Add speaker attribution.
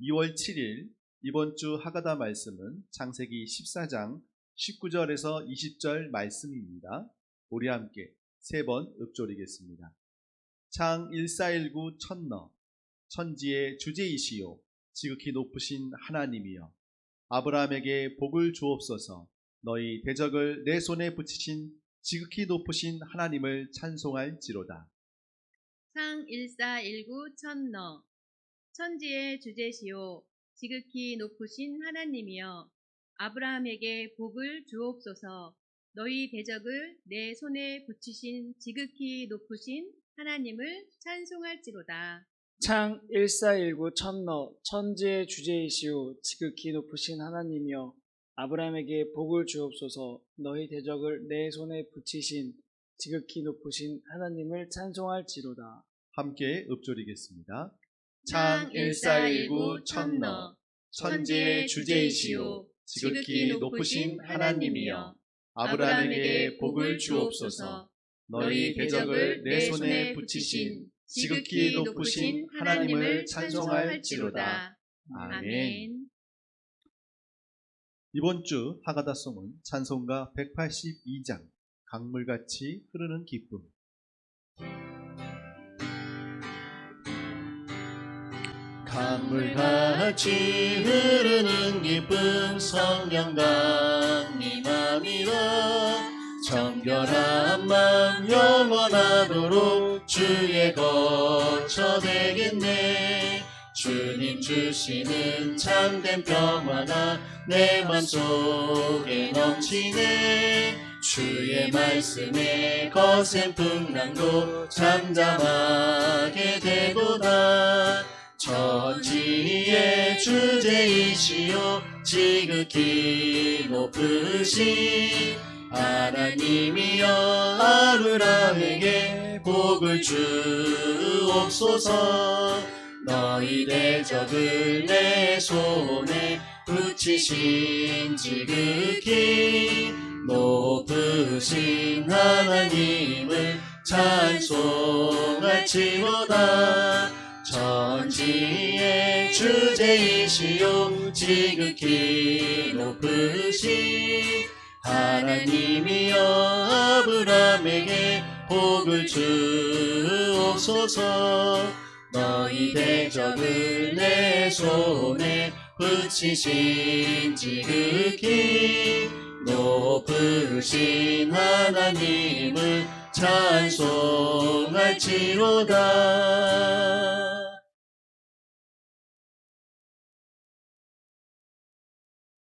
Speaker 1: 2월 7일 이번 주 하가다 말씀은 창세기 14장 19절에서 20절 말씀입니다. 우리 함께 세 번 읊조리겠습니다. 창 1419 천너 천지의 주제이시요 지극히 높으신 하나님이여 아브라함에게 복을 주옵소서 너희 대적을 내 손에 붙이신 지극히 높으신 하나님을 찬송할지로다.
Speaker 2: 창 1419 천너 천지의 주제시요 지극히 높으신 하나님이여 아브라함에게 복을 주옵소서. 너희 대적을 내 손에 붙이신 지극히 높으신 하나님을 찬송할지로다.
Speaker 3: 창 1419 천너 천지의 주제이시오. 지극히 높으신 하나님이여 아브라함에게 복을 주옵소서. 너희 대적을 내 손에 붙이신 지극히 높으신 하나님을 찬송할지로다.
Speaker 1: 함께 읊조리겠습니다.
Speaker 2: 창 1419 천너.
Speaker 1: 천지의 주제이시요 지극히 높으신 하나님이여. 아브라함에게 복을 주옵소서. 너희 대적을 내 손에 붙이신 지극히 높으신 하나님을 찬송할지로다. 아멘. 이번 주 하가다송은 찬송가 182장 강물같이 흐르는 기쁨
Speaker 4: 강물같이 흐르는 기쁨 성령강 이 맘이라 정결한 맘 영원하도록 주의 거처 되겠네. 주님 주시는 참된 평화가 내 맘속에 넘치네. 주의 말씀에 거센 풍랑도 잠잠하게 되도다 천지의 주제이시여 지극히 높으신 하나님이여 아브라함에게 복을 주옵소서. 너희 대적을 내 손에 붙이신 지극히 높으신 하나님을 찬송할지로다 천지의 주제이시요 지극히 높으신 하나님이여 아브라함에게 복을 주옵소서. 너희 대적을 내 손에 붙이신 지극히 높으신 하나님을 찬송할지로다